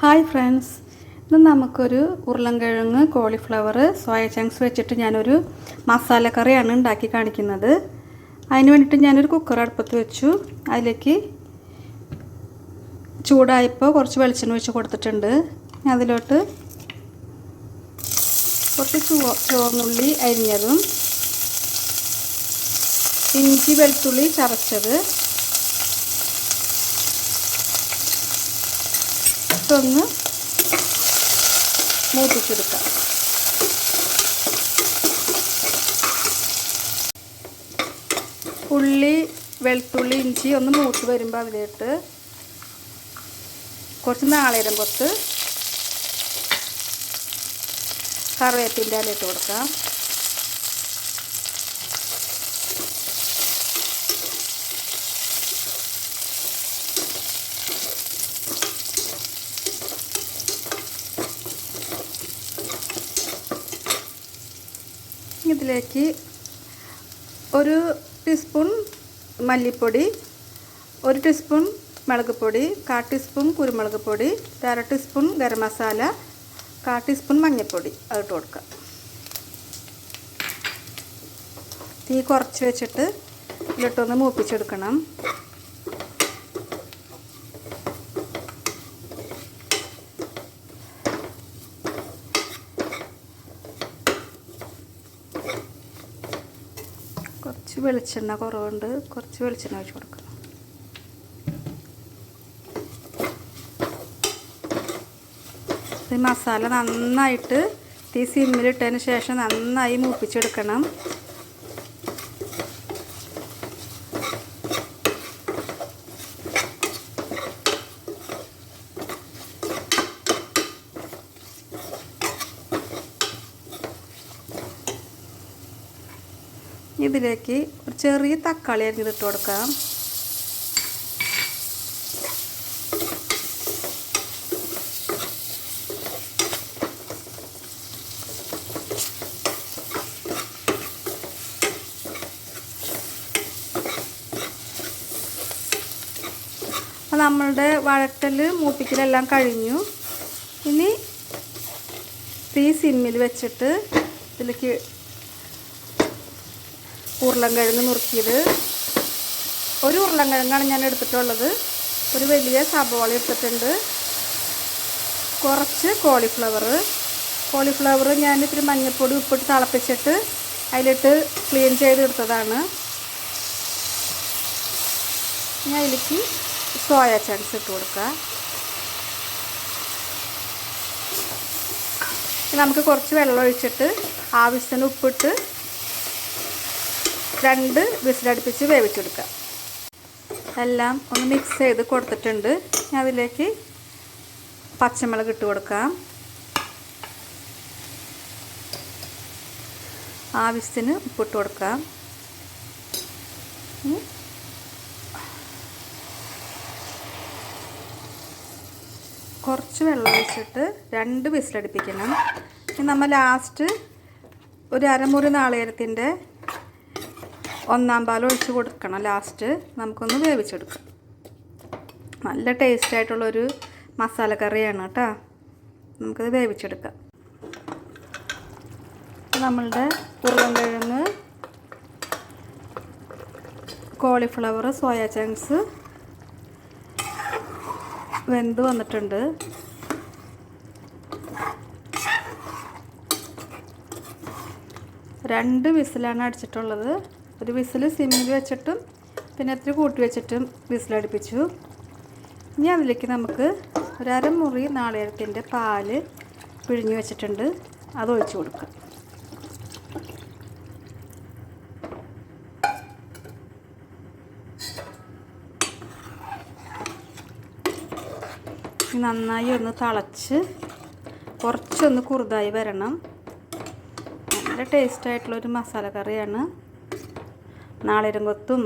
Hi friends. ഇന്ന് നമുക്കൊരു ഉരുളൻകിഴങ്ങ് കോളിഫ്ലവർ സോയ ചങ്ക്സ് വെച്ചിട്ട് ഞാനൊരു മസാല കറിയാണ് ഉണ്ടാക്കി കാണിക്കുന്നത്. അതിന് വേണ്ടിയിട്ട് ഞാനൊരു കുക്കർ അടുപ്പത്ത് വെച്ചു. അതിലേക്ക് ചൂടായപ്പോൾ കുറച്ച് വെളിച്ചെണ്ണ ഒഴിച്ച് കൊടുത്തിട്ടുണ്ട്. അതിലോട്ട് കുറച്ച് ചുവ ചുവന്നുള്ളി അരിഞ്ഞതും ഇഞ്ചി വെളുത്തുള്ളി ചതച്ചത് ഇതൊന്ന് മൂപ്പിച്ചെടുക്കാം. ഉള്ളി വെളുത്തുള്ളി ഇഞ്ചി ഒന്ന് മൂത്ത് വരുമ്പോൾ അതിലിട്ട് കുറച്ച് നാളേരം കൊത്ത് കറിവേപ്പിന്റെ ഇല കൊടുക്കാം. ഇതിലേക്ക് ഒരു ടീസ്പൂൺ മല്ലിപ്പൊടി ഒരു ടീസ്പൂൺ മുളക് പൊടി കാ ടീസ്പൂൺ കുരുമുളക് പൊടി അര ടീസ്പൂൺ ഗരം മസാല കാ ടീസ്പൂൺ മഞ്ഞൾപ്പൊടി അതിട്ട് കൊടുക്കുക. തീ കുറച്ച് വെച്ചിട്ട് ഇതിലിട്ടൊന്ന് മൂപ്പിച്ചെടുക്കണം. വെളിച്ചെണ്ണ കുറവുണ്ട്. കുറച്ച് വെളിച്ചെണ്ണ ഒഴിച്ച് കൊടുക്കണം ഈ മസാല നന്നായിട്ട് തീ സിമ്മിലിട്ടതിന് ശേഷം നന്നായി മൂപ്പിച്ചെടുക്കണം. ഇതിലേക്ക് ഒരു ചെറിയ തക്കാളി അരിഞ്ഞിട്ട് കൊടുക്കാം. അപ്പോൾ നമ്മളുടെ വഴട്ടൽ മൂപ്പിക്കലെല്ലാം കഴിഞ്ഞു. ഇനി തീ സിമ്മിൽ വെച്ചിട്ട് ഇതിലേക്ക് ഉരുളൻകിഴങ്ങ് നുറുക്കിയത്. ഒരു ഉരുളൻകിഴങ്ങാണ് ഞാൻ എടുത്തിട്ടുള്ളത്. ഒരു വലിയ സബോള എടുത്തിട്ടുണ്ട്. കുറച്ച് കോളിഫ്ലവർ. കോളിഫ്ലവർ ഞാൻ ഇത്തിരി മഞ്ഞൾപ്പൊടി ഉപ്പിട്ട് തിളപ്പിച്ചിട്ട് അതിലിട്ട് ക്ലീൻ ചെയ്തെടുത്തതാണ്. ഞാൻ അതിലേക്ക് സോയ ചങ്ക്സ് ഇട്ട് കൊടുക്കുക. നമുക്ക് കുറച്ച് വെള്ളം ഒഴിച്ചിട്ട് ആവശ്യത്തിന് ഉപ്പിട്ട് രണ്ട് വിസിലടുപ്പിച്ച് വേവിച്ചെടുക്കാം എല്ലാം ഒന്ന് മിക്സ് ചെയ്ത് കൊടുത്തിട്ടുണ്ട്. അതിലേക്ക് പച്ചമുളക് ഇട്ട് കൊടുക്കാം. ആവശ്യത്തിന് ഉപ്പിട്ട് കൊടുക്കാം. കുറച്ച് വെള്ളം ഒഴിച്ചിട്ട് രണ്ട് വിസിലടുപ്പിക്കണം. നമ്മൾ ലാസ്റ്റ് ഒരു അരമുറി നാളികേരത്തിന്റെ ഒന്നാം പാൽ ഒഴിച്ച് കൊടുക്കണം. ലാസ്റ്റ് നമുക്കൊന്ന് വേവിച്ചെടുക്കാം. നല്ല ടേസ്റ്റ് ആയിട്ടുള്ളൊരു മസാല കറിയാണ് കേട്ടോ. നമുക്കത് വേവിച്ചെടുക്കാം. നമ്മളുടെ ഉരുളൻകിഴങ്ങ് കോളിഫ്ലവർ സോയ ചങ്ക്സ് വെന്ത് വന്നിട്ടുണ്ട്. രണ്ട് വിസിലാണ് അടിച്ചിട്ടുള്ളത്. ഒരു വിസിൽ സിമ്മിൽ വെച്ചിട്ടും പിന്നെ ഇത്തിരി കൂട്ടി വെച്ചിട്ടും വിസിലടുപ്പിച്ചു ഇനി അതിലേക്ക് നമുക്ക് ഒരു അരമുറി നാളികേരത്തിന്റെ പാൽ പിഴിഞ്ഞ് വെച്ചിട്ടുണ്ട്. അത് ഒഴിച്ച് കൊടുക്കുക നന്നായി ഒന്ന് തിളച്ച് കുറച്ചൊന്ന് കുറുതായി വരണം. നല്ല ടേസ്റ്റായിട്ടുള്ളൊരു മസാല കറിയാണ് നാളിരം കൊത്തും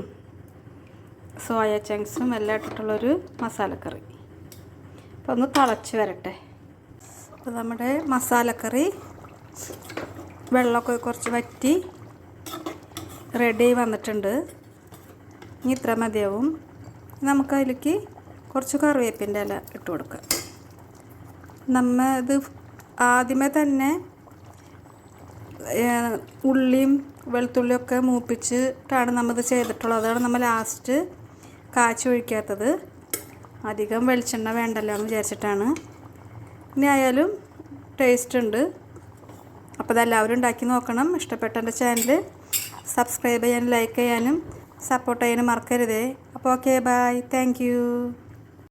സോയ ചങ്ക്സും എല്ലാം ഇട്ടിട്ടുള്ളൊരു മസാലക്കറി. അപ്പോൾ ഒന്ന് തിളച്ച് വരട്ടെ. അപ്പോൾ നമ്മുടെ മസാലക്കറി വെള്ളമൊക്കെ കുറച്ച് വറ്റി റെഡി വന്നിട്ടുണ്ട്. ഇനി ഇത്ര മതിയാവും. നമുക്കതിലേക്ക് കുറച്ച് കറിവേപ്പിന്റെ ഇല ഇട്ട് കൊടുക്കാം. നമ്മൾ ഇത് ആദ്യമേ തന്നെ ഉള്ളിയും വെളുത്തുള്ളിയും മൂപ്പിച്ചിട്ടാണ് നമ്മൾ ഇത് ചെയ്തിട്ടുള്ളത്. അതാണ് നമ്മൾ ലാസ്റ്റ് കാച്ചി ഒഴിക്കാത്തത്. അധികം വെളിച്ചെണ്ണ വേണ്ടല്ലോ എന്ന് വിചാരിച്ചിട്ടാണ്. ഇനി ആയാലും ടേസ്റ്റ് ഉണ്ട്. അപ്പോൾ ഇതെല്ലാവരും ഉണ്ടാക്കി നോക്കണം. ഇഷ്ടപ്പെട്ട എന്റെ ചാനൽ സബ്സ്ക്രൈബ് ചെയ്യാനും ലൈക്ക് ചെയ്യാനും സപ്പോർട്ട് ചെയ്യാനും മറക്കരുതേ. അപ്പോൾ ഓക്കെ ബൈ താങ്ക്